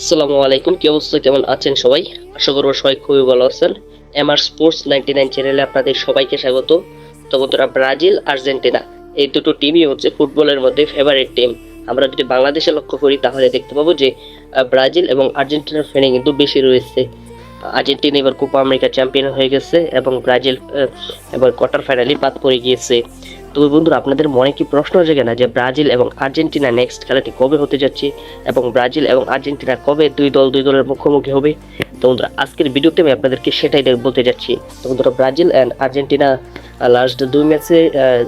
আসসালামু আলাইকুম, কি অবস্থা, কেমন আছেন সবাই? আশা করব সবাই খুবই ভালো আছেন। এমআর স্পোর্টস নাইনটি নাইন চ্যানেলে আপনাদের সবাইকে স্বাগত। তো বন্ধুরা, ব্রাজিল, আর্জেন্টিনা, এই দুটো টিমই হচ্ছে ফুটবলের মধ্যে ফেভারিট টিম আমরা যদি বাংলাদেশে লক্ষ্য করি, তাহলে দেখতে পাবো যে ব্রাজিল এবং আর্জেন্টিনার ফ্যানে কিন্তু বেশি রয়েছে। আর্জেন্টিনা এবার কোপা আমেরিকা চ্যাম্পিয়ন হয়ে গেছে এবং ব্রাজিল এবার কোয়ার্টার ফাইনালে বাদ পড়ে গিয়েছে। তবে বন্ধুরা, আপনাদের মনে কি প্রশ্ন জেগে না যে ব্রাজিল এবং আর্জেন্টিনা নেক্সট খেলাটি কবে হতে যাচ্ছে এবং ব্রাজিল এবং আর্জেন্টিনা কবে দুই দল, দুই দলের মুখোমুখি হবে? তো বন্ধুরা, আজকের ভিডিওতে আমি আপনাদেরকে সেটাই বলতে যাচ্ছি। তো বন্ধুরা, ব্রাজিল অ্যান্ড আর্জেন্টিনা লাস্ট দুই ম্যাচে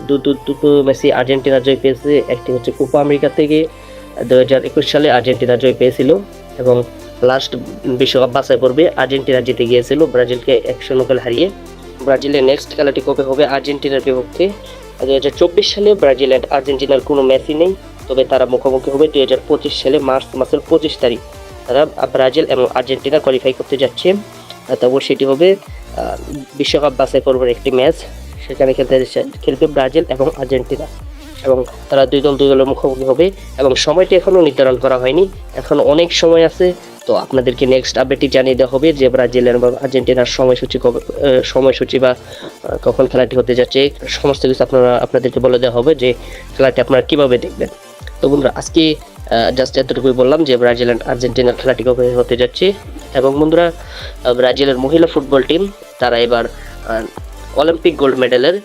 দুটো ম্যাচে আর্জেন্টিনা জয় পেয়েছে। একটি হচ্ছে কোপা আমেরিকা থেকে দু হাজার একুশ সালে আর্জেন্টিনা জয় পেয়েছিল এবং লাস্ট বিশ্বকাপ বাছাই পর্বে আর্জেন্টিনা জিতে গিয়েছিল ব্রাজিলকে এক শূন্য হারিয়ে। ব্রাজিলের নেক্সট খেলাটি কবে হবে আর্জেন্টিনার বিপক্ষে? দু হাজার চব্বিশ সালে ব্রাজিল অ্যান্ড আর্জেন্টিনার কোনো ম্যাচই নেই, তবে তারা মুখোমুখি হবে দুই হাজার পঁচিশ সালে মার্চ মাসের পঁচিশ তারিখ। তারা ব্রাজিল এবং আর্জেন্টিনা কোয়ালিফাই করতে যাচ্ছে। তারপর সেটি হবে বিশ্বকাপ বাছাই পর্বের একটি ম্যাচ। সেখানে খেলতে খেলবে ব্রাজিল এবং আর্জেন্টিনা। এবং তারা দুই দল দুই দলের মুখোমুখি হবে। এবং সময়টি এখনও নির্ধারণ করা হয়নি। এখন অনেক সময় আছে তো আপনাদেরকে নেক্সট আপডেটটি জানিয়ে দেওয়া হবে যে ব্রাজিল এবং আর্জেন্টিনার সময়সূচি সময়সূচি বা কখন খেলাটি হতে যাচ্ছে, সমস্ত কিছু আপনারা, আপনাদেরকে বলে দেওয়া হবে যে খেলাটি আপনারা কীভাবে দেখবেন। তো বন্ধুরা, আজকে জাস্ট এতটুকুই বললাম যে ব্রাজিল অ্যান্ড আর্জেন্টিনার খেলাটি কবে হতে যাচ্ছে এবং বন্ধুরা ব্রাজিলের মহিলা ফুটবল টিম তারা এবার অলিম্পিক গোল্ড মেডেলের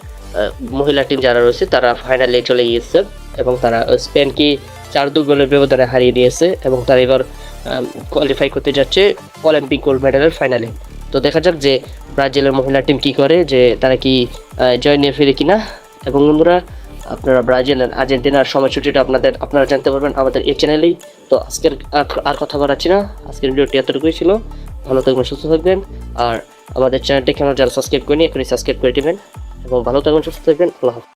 মহিলা টিম যারা রয়েছে, তারা ফাইনালে চলে গিয়েছে এবং তারা স্পেনকে চার দু গোলের ব্যবধানে হারিয়ে দিয়েছে এবং তারা এবার কোয়ালিফাই করতে যাচ্ছে অলিম্পিক গোল্ড মেডেলের ফাইনালে তো দেখা যাক যে ব্রাজিলের মহিলা টিম কি করে, যে তারা কি জয় নিয়ে ফিরে কিনা। এবং বন্ধুরা, আপনারা ব্রাজিল আর আর্জেন্টিনার সময়সূচিটা আপনাদের, আপনারা জানতে পারবেন আমাদের এই চ্যানেলেই তো আজকের আর- কথা বাড়াচ্ছি না। আজকের ভিডিওটি এতটুকুই ছিল। ভালো থাকবেন, সুস্থ থাকবেন। আর আমাদের চ্যানেলটি কেন যারা সাবস্ক্রাইব করেনি, এখনই সাবস্ক্রাইব করে দেবেন। এবং ভালো থাকবেন, সুস্থ থাকবেন। আল্লাহ।